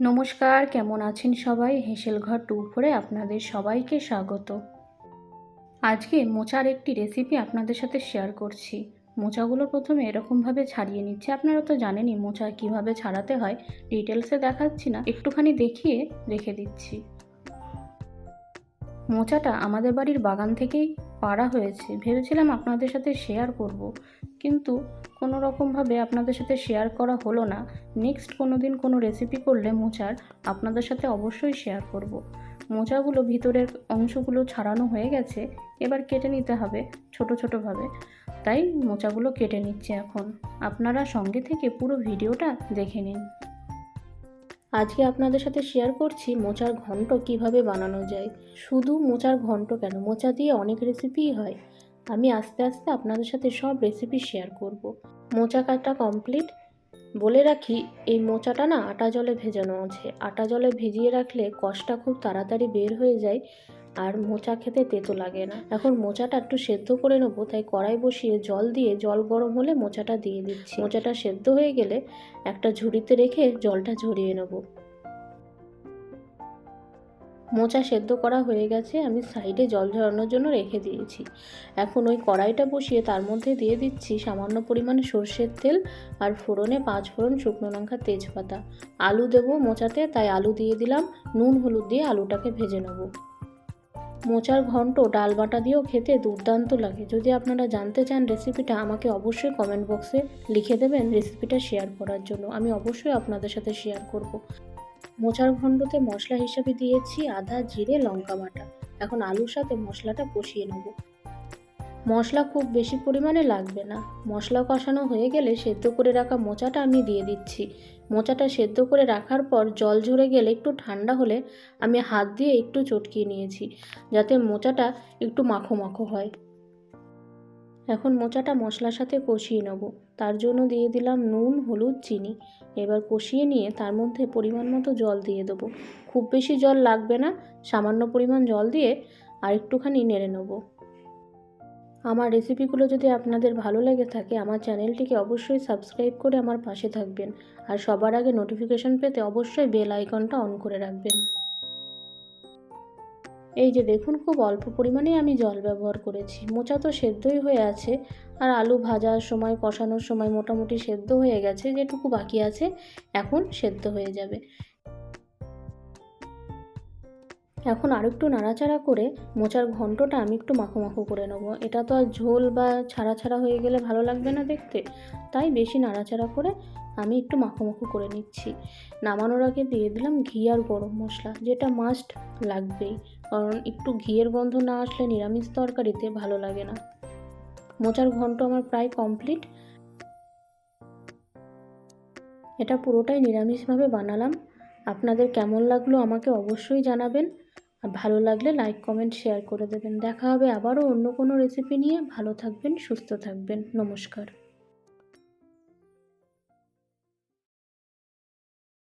নমস্কার, কেমন আছেন সবাই? হেসেল ঘর টু ফোরে আপনাদের সবাইকে স্বাগত। আজকে মোচার একটি রেসিপি আপনাদের সাথে শেয়ার করছি। মোচাগুলো প্রথমে এরকমভাবে ছাড়িয়ে নিচ্ছে। আপনারা তো জানেনই মোচা কীভাবে ছাড়াতে হয় ডিটেলসে দেখাচ্ছি না। একটুখানি দেখিয়ে রেখে দিচ্ছি। মোচাটা আমাদের বাড়ির বাগান থেকেই পাড়া হয়েছে। ভেবেছিলাম আপনাদের সাথে শেয়ার করব। কিন্তু কোনো রকমভাবে আপনাদের সাথে শেয়ার করা হলো না। নেক্সট কোনো দিন কোনো রেসিপি করলে মোচার আপনাদের সাথে অবশ্যই শেয়ার করব। মোচাগুলো ভিতরের অংশগুলো ছাড়ানো হয়ে গেছে। এবার কেটে নিতে হবে ছোট ছোটোভাবে। তাই মোচাগুলো কেটে নিচ্ছে এখন। আপনারা সঙ্গে থেকে পুরো ভিডিওটা দেখে নিন। আজকে আপনাদের সাথে শেয়ার করছি মোচার ঘন্ট কীভাবে বানানো যায়। শুধু মোচার ঘন্ট কেন? মোচা দিয়ে অনেক রেসিপিই হয়। আমি আস্তে আস্তে আপনাদের সাথে সব রেসিপি শেয়ার করব। মোচা কাটা কমপ্লিট বলে রাখি, এই মোচাটা না আটা জলে ভেজানো আছে। আটা জলে ভিজিয়ে রাখলে কষটা খুব তাড়াতাড়ি বের হয়ে যায়। আর মোচা খেতে তেতো লাগে না। এখন মোচাটা একটু সেদ্ধ করে নেব, তাই কড়াই বসিয়ে জল দিয়ে জল গরম হলে মোচাটা দিয়ে দিচ্ছি। মোচাটা সেদ্ধ হয়ে গেলে একটা ঝুড়িতে রেখে জলটা ঝরিয়ে নেব। মোচা সেদ্ধ করা হয়ে গেছে, আমি সাইডে জল ঝরানোর জন্য রেখে দিয়েছি। এখন ওই কড়াইটা বসিয়ে তার মধ্যে দিয়ে দিচ্ছি সামান্য পরিমাণে সর্ষের তেল আর ফোড়নে পাঁচ ফোড়ন শুকনো লঙ্কা তেজপাতা। আলু দেবো মোচাতে, তাই আলু দিয়ে দিলাম, নুন হলুদ দিয়ে আলুটাকে ভেজে নেব। মোচার ঘন্ট ডাল বাটা দিয়েও খেতে দুর্দান্ত লাগে। যদি আপনারা জানতে চান রেসিপিটা, আমাকে অবশ্যই কমেন্ট বক্সে লিখে দেবেন রেসিপিটা শেয়ার করার জন্য। আমি অবশ্যই আপনাদের সাথে শেয়ার করব। মোচার ঘণ্টতে মশলা হিসাবে দিয়েছি আদা, জিরে, লঙ্কা বাটা। এখন আলুর সাথে মশলাটা কষিয়ে নেব। মশলা খুব বেশি পরিমাণে লাগবে না। মশলা কষানো হয়ে গেলে সেদ্ধ করে রাখা মোচাটা আমি দিয়ে দিচ্ছি। মোচাটা সেদ্ধ করে রাখার পর জল ঝরে গেলে একটু ঠান্ডা হলে আমি হাত দিয়ে একটু চটকিয়ে নিয়েছি, যাতে মোচাটা একটু মাখো মাখো হয়। এখন মোচাটা মশলার সাথে কষিয়ে নেব। তার জন্য দিয়ে দিলাম নুন, হলুদ, চিনি। এবার কষিয়ে নিয়ে তার মধ্যে পরিমাণ মতো জল দিয়ে দেবো। খুব বেশি জল লাগবে না, সামান্য পরিমাণ জল দিয়ে আর একটুখানি নেড়ে নেব। আমার রেসিপিগুলো যদি আপনাদের ভালো লেগে থাকে, আমার চ্যানেলটিকে অবশ্যই সাবস্ক্রাইব করে আমার পাশে থাকবেন। আর সবার আগে নোটিফিকেশন পেতে অবশ্যই বেল আইকনটা অন করে রাখবেন। এই যে দেখুন, খুব অল্প পরিমাণে আমি জল ব্যবহার করেছি। মোচা তো সেদ্ধই হয়ে আছে, আর আলু ভাজার সময়, কষানোর সময় মোটামুটি সেদ্ধ হয়ে গেছে, যেটুকু বাকি আছে, এখন সেদ্ধ হয়ে যাবে। এখন আরেকটু নাড়াচাড়া করে মোচার ঘন্টটা আমি একটু মাখো মাখো করে নেব। এটা তো আর ঝোল বা ছাড়া ছাড়া হয়ে গেলে ভালো লাগবে না দেখতে। তাই বেশি নাড়াচাড়া করে আমি একটু মাখো মাখো করে নিচ্ছি। নামানোর আগে দিয়ে দিলাম ঘি আর গরম মশলা, যেটা মাস্ট লাগবেই। কারণ একটু ঘিয়ের গন্ধ না আসলে নিরামিষ তরকারিতে ভালো লাগে না। মোচার ঘন্ট আমার প্রায় কমপ্লিট এটা পুরোটাই নিরামিষভাবে বানালাম। আপনাদের কেমন লাগল আমাকে অবশ্যই জানাবেন। আর ভালো লাগলে লাইক কমেন্ট শেয়ার করে দেবেন। দেখা হবে আবারও অন্য কোনো রেসিপি নিয়ে। ভালো থাকবেন, সুস্থ থাকবেন। নমস্কার।